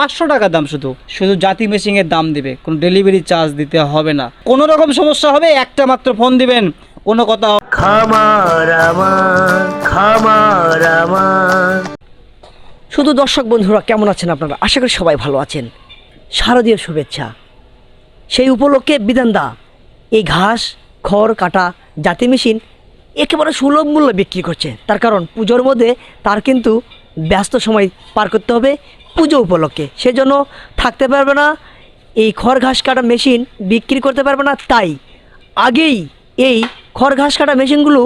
পাঁচশো টাকা দাম শুধু। শুধু জাতি মেশিংয়ের দাম দিবে। কোনো ডেলিভারি চার্জ দিতে হবে না। কোনো রকম সমস্যা হবে একটা মাত্র ফোন দিবেন। কোনো কথা খামার আমার খামার আমার শুধু দর্শক বন্ধুরা কেমন আছেন আপনারা? আশা করি সবাই ভালো আছেন। শারদীয় শুভেচ্ছা। সেই উপলক্ষে বিধানদা এই ঘাস খড় কাটা জাতি মেশিন একেবারে সুলভ মূল্যে বিক্রি করছে। তার কারণ পুজোর মধ্যে তার কিন্তু ব্যস্ত সময় পার করতে হবে পুজো উপলক্ষে। সেজন্য থাকতে পারবে না, এই খড় ঘাস কাটা মেশিন বিক্রি করতে পারবে না, তাই আগেই এই খড় ঘাস কাটা মেশিনগুলো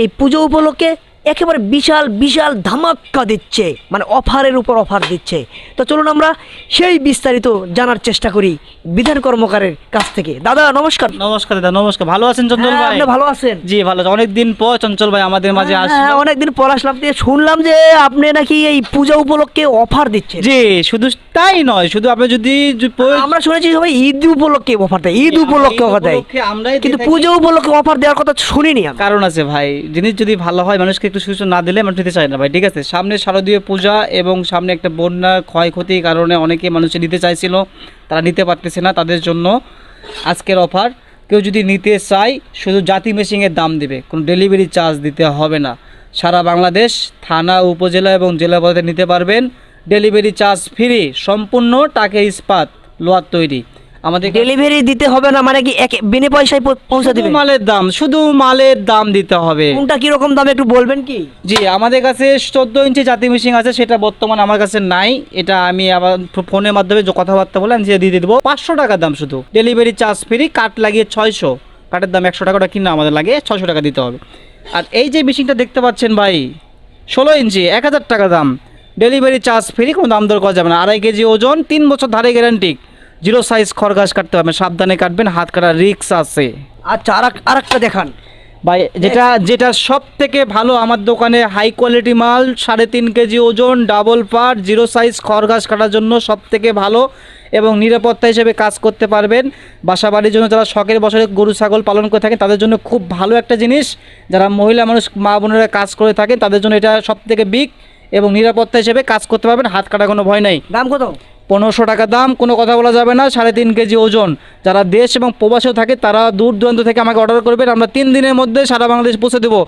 এই পুজো উপলক্ষে একেবারে বিশাল বিশাল ধামাক্কা দিচ্ছে। মানে অফারের উপর অফার দিচ্ছে। তো চলুন আমরা সেই বিস্তারিত জানার চেষ্টা করি বিধান কর্মকারের কাছ থেকে। দাদা নমস্কার। নমস্কার দাদা নমস্কার। ভালো আছেন চঞ্চল হ্যাঁ, ভাই? আপনি ভালো আছেন? জি ভালো আছে। অনেকদিন পর চঞ্চল ভাই আমাদের মাঝে হ্যাঁ, আসলো। হ্যাঁ, অনেকদিন পর আসলাম। দিয়ে শুনলাম যে আপনি নাকি এই পূজা উপলক্ষে অফার দিচ্ছেন। জি শুধু তাই নয় শুধু আপনি যদি আমরা শুনেছি সবাই ঈদ উপলক্ষে অফার দেয়। ঈদ উপলক্ষে অফার দেয়। কিন্তু পূজা উপলক্ষে অফার দেওয়ার কথা শুনিনি কারণ আছে ভাই জিনিস যদি ভালো হয় মানুষকে একটু সুযোগ না দিলে মানুষ নিতে চায় না ভাই, ঠিক আছে? সামনে শারদীয় পূজা এবং সামনে একটা বন্যার ক্ষয়ক্ষতির কারণে অনেকে মানুষে নিতে চাইছিল, তারা নিতে পারতেছে না তাদের জন্য আজকের অফার। কেউ যদি নিতে চায়, শুধু জাতি মেশিংয়ের দাম দেবে, কোনো ডেলিভারি চার্জ দিতে হবে না। সারা বাংলাদেশ থানা, উপজেলা এবং জেলা পর্যায়ে নিতে পারবেন। ডেলিভারি চার্জ ফ্রি সম্পূর্ণ টাকে ইস্পাত, লোহার তৈরি। আমাদের ডেলিভারি দিতে হবে না মানে কি এক বিনে পয়সায় পৌঁছে দিবেন মালের দাম শুধু মালের দাম দিতে হবে। কোনটা কীরকম দাম একটু বলবেন কি? জি আমাদের কাছে চোদ্দ ইঞ্চি জাতি মেশিন আছে সেটা বর্তমানে আমার কাছে নাই। এটা আমি আবার ফোনের মাধ্যমে যে কথাবার্তা বলে আমি দিয়ে দেবো। পাঁচশো টাকা দাম শুধু। ডেলিভারি চার্জ ফ্রি কাঠ লাগিয়ে ছয়শো। কাঠের দাম একশো টাকাটা কিনা আমাদের লাগে ছয়শো টাকা দিতে হবে। আর এই যে মেশিনটা দেখতে পাচ্ছেন ভাই ষোলো ইঞ্চি এক হাজার টাকা দাম। ডেলিভারি চার্জ ফ্রি কোনো দাম দর করা যাবে না। আড়াই কেজি ওজন তিন বছর ধারে গ্যারান্টি জিরো সাইজ খরগাছ কাটতে হবে সাবধানে কাটবেন হাত কাটার রিক্স আছে। আচ্ছা আর আর একটা দেখান। ভাই যেটা যেটা সব থেকে ভালো আমার দোকানে হাই কোয়ালিটি মাল সাড়ে তিন কেজি ওজন ডাবল পার্ট জিরো সাইজ খড়গাছ কাটার জন্য সব থেকে ভালো এবং নিরাপত্তা হিসেবে কাজ করতে পারবেন। বাসা বাড়ির জন্য যারা শখের বছরে গরু ছাগল পালন করে থাকেন তাদের জন্য খুব ভালো একটা জিনিস। যারা মহিলা মানুষ মা বোনেরা কাজ করে থাকেন তাদের জন্য এটা সব থেকে বিগ এবং নিরাপত্তা হিসেবে কাজ করতে পারবেন হাত কাটা কোনো ভয় নাই। দাম কত? পনেরোশো টাকা দাম কোনো কথা বলা যাবে না সাড়ে তিন কেজি ওজন। যারা দেশ এবং প্রবাসেও থাকে তারা দূর দূরান্ত থেকে আমাকে অর্ডার করবেন। আমরা তিন দিনের মধ্যে সারা বাংলাদেশ পৌঁছে দেবো।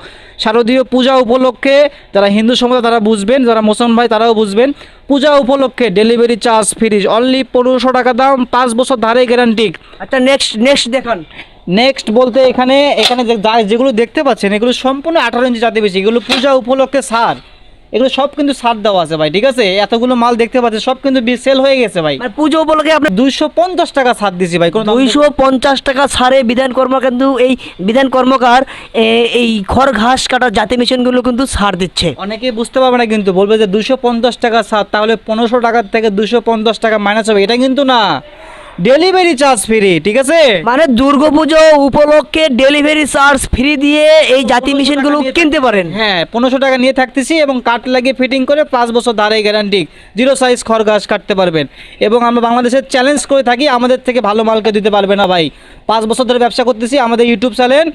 শারদীয় পূজা উপলক্ষে যারা হিন্দু সমাজ তারা বুঝবেন যারা মুসলমান ভাই তারাও বুঝবেন। পূজা উপলক্ষে ডেলিভারি চার্জ ফ্রিজ অনলি পনেরোশো টাকা দাম পাঁচ বছর ধারে গ্যারান্টি আচ্ছা নেক্সট নেক্সট দেখান। নেক্সট বলতে এখানে এখানে যেগুলো দেখতে পাচ্ছেন এগুলো সম্পূর্ণ আঠারো ইঞ্চি জাতি বেশি এগুলো পূজা উপলক্ষে সার এগুলো সব কিন্তু সার দেওয়া আছে ভাই ঠিক আছে? এতগুলো মাল দেখতে পাচ্ছেন সব কিন্তু সেল হয়ে গেছে ভাই। মানে পুজো উপলক্ষে আপনি দুইশো পঞ্চাশ টাকা ছাড় দিছি ভাই দুইশো পঞ্চাশ টাকা ছাড়ে বিধান কর্ম কিন্তু এই বিধান কর্মকার এই খড় ঘাস কাটা জাতি মেশিনগুলো কিন্তু ছাড় দিচ্ছে। অনেকে বুঝতে পারবে না কিন্তু বলবে যে দুশো পঞ্চাশ টাকা ছাড় তাহলে পনেরোশো টাকার থেকে দুশো পঞ্চাশ টাকা মাইনাস হবে এটা কিন্তু না। ডেলিভারি চার্জ ফ্রি ঠিক আছে? মানে দুর্গাপুজো উপলক্ষে ডেলিভারি চার্জ ফ্রি দিয়ে এই জাতি মেশিনগুলো কিনতে পারেন। হ্যাঁ পনেরোশো টাকা নিয়ে থাকতেছি এবং কাট লাগিয়ে ফিটিং করে পাঁচ বছর ধারে গ্যারান্টি জিরো সাইজ খরগাস কাটতে পারবেন। এবং আমরা বাংলাদেশের চ্যালেঞ্জ করে থাকি আমাদের থেকে ভালো মালকে দিতে পারবে না ভাই। পাঁচ বছর ধরে ব্যবসা করতেছি আমাদের ইউটিউব চ্যানেল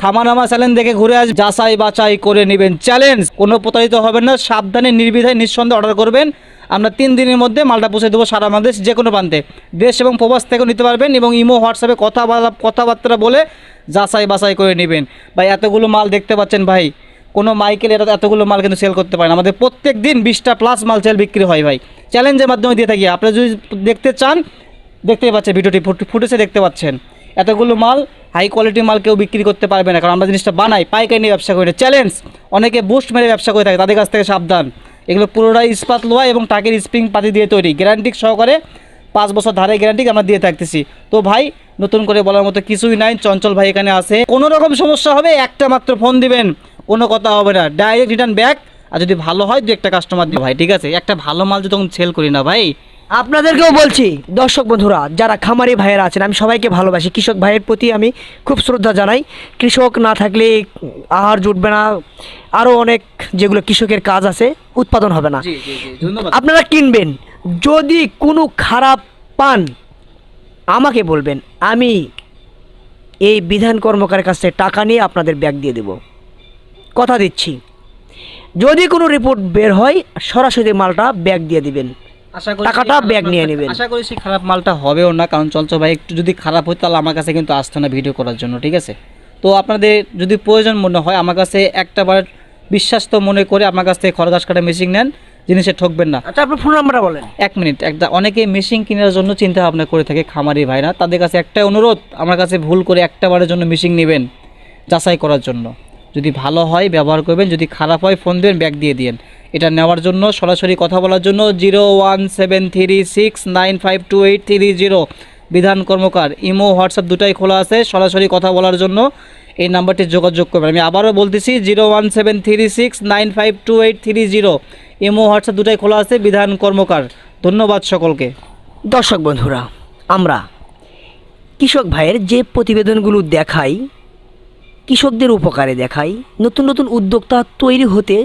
খামানামা চ্যানেল দেখে ঘুরে আস যাচাই বাছাই করে নেবেন। চ্যালেঞ্জ, কোনো প্রতারিত হবেন না, সাবধানে, নির্বিধায়, নিঃসন্দেহে অর্ডার করবেন। আমরা তিন দিনের মধ্যে মালটা পৌঁছে দেবো সারা বাংলাদেশ যে কোনো প্রান্তে। দেশ এবং প্রবাস থেকেও নিতে পারবেন এবং ইমো, হোয়াটসঅ্যাপে কথা কথাবার্তা বলে যাচাই বাছাই করে নেবেন। ভাই, এতগুলো মাল দেখতে পাচ্ছেন ভাই। কোনো মাইকেল এটা এতগুলো মাল কিন্তু সেল করতে পারে না। আমাদের প্রত্যেক দিন বিশটা প্লাস মাল সেল বিক্রি হয় ভাই। চ্যালেঞ্জের মাধ্যমে দিয়ে থাকি। আপনারা যদি দেখতে চান, দেখতেই পাচ্ছেন ভিডিওটি, ফুট- ফুটেজে দেখতে পাচ্ছেন। এতগুলো মাল হাই কোয়ালিটির মাল কেউ বিক্রি করতে পারবে না, কারণ আমরা জিনিসটা বানাই, পাইকারি নিয়ে ব্যবসা করি না। চ্যালেঞ্জ অনেকে বুস্ট মেরে ব্যবসা করে থাকে, তাদের কাছ থেকে সাবধান। এগুলো পুরোটাই ইস্পাত লোহা এবং টাকের স্প্রিং পাতি দিয়ে তৈরি। গ্যারান্টি সহকারে পাঁচ বছর ধারে গ্যারান্টি আমরা দিয়ে থাকতেছি। তো ভাই, নতুন করে বলার মতো কিছুই নাই, চঞ্চল ভাই এখানে আছে। কোনো রকম সমস্যা হবে, একটা মাত্র ফোন দিবেন, কোনো কথা হবে না। ডাইরেক্ট রিটার্ন ব্যাক আর যদি ভালো হয়, দু একটা কাস্টমার দিই ভাই, ঠিক আছে, একটা ভালো মাল যদি তখন সেল করি না ভাই আপনাদেরকেও বলছি দর্শক বন্ধুরা যারা খামারি ভাইয়েরা আছেন আমি সবাইকে ভালোবাসি। কৃষক ভাইয়ের প্রতি আমি খুব শ্রদ্ধা জানাই। কৃষক না থাকলে আহার জুটবে না। আরও অনেক যেগুলো কৃষকের কাজ আছে উৎপাদন হবে না। আপনারা কিনবেন। যদি কোনো খারাপ পান আমাকে বলবেন। আমি এই বিধান কর্মকারের কাছ থেকে টাকা নিয়ে আপনাদের ব্যাগ দিয়ে দেব। কথা দিচ্ছি। যদি কোনো রিপোর্ট বের হয় সরাসরি মালটা ব্যাগ দিয়ে দিবেন। টাকাটা ব্যাগ নিয়ে নেবেন। আশা করি সেই খারাপ মালটা হবেও না কারণ চলছো ভাই একটু যদি খারাপ হয় তাহলে আমার কাছে কিন্তু আসতো না ভিডিও করার জন্য ঠিক আছে? তো আপনাদের যদি প্রয়োজন মনে হয় আমার কাছে একটা বার বিশ্বাস তো মনে করে আমার কাছ থেকে খরগাছ কাটা মেশিন নেন জিনিসে ঠকবেন না। আচ্ছা আপনার ফোন নাম্বারটা বলেন। এক মিনিট একটা অনেকে মেশিন কেনার জন্য চিন্তা ভাবনা করে থাকে খামারি ভাইরা তাদের কাছে একটাই অনুরোধ আমার কাছে ভুল করে একটা বারের জন্য মেশিন নেবেন যাচাই করার জন্য। যদি ভালো হয় ব্যবহার করবেন যদি খারাপ হয় ফোন দেবেন ব্যাগ দিয়ে দিন এটা নেওয়ার জন্য, সরাসরি কথা বলার জন্য zero one seven three six nine five two eight three zero. Bidhan Karmakar, Imo, WhatsApp দুটাই খোলা আছে, সরাসরি কথা বলার জন্য এই নাম্বারটি যোগাযোগ করবেন। আমি আবারও বলতেছি, zero one seven three six nine five two eight three zero. Imo, WhatsApp দুটাই খোলা আছে, বিধান কর্মকার। ধন্যবাদ সকলকে। দর্শক বন্ধুরা, আমরা কৃষক ভাইয়ের যে প্রতিবেদনগুলো দেখাই, কৃষকদের উপকারে দেখাই, নতুন নতুন উদ্যোক্তা তৈরি হতে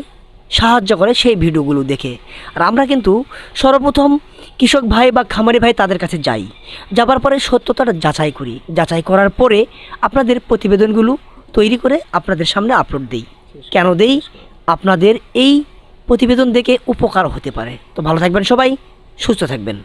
সাহায্য করে সেই ভিডিওগুলো দেখে। আর আমরা কিন্তু সর্বপ্রথম কৃষক ভাই বা খামারি ভাই তাদের কাছে যাই। যাবার পরে সত্যতাটা যাচাই করি। যাচাই করার পরে আপনাদের প্রতিবেদনগুলো তৈরি করে আপনাদের সামনে আপলোড দেই। কেন দেই? আপনাদের এই প্রতিবেদন দেখে উপকার হতে পারে। তো ভালো থাকবেন সবাই, সুস্থ থাকবেন।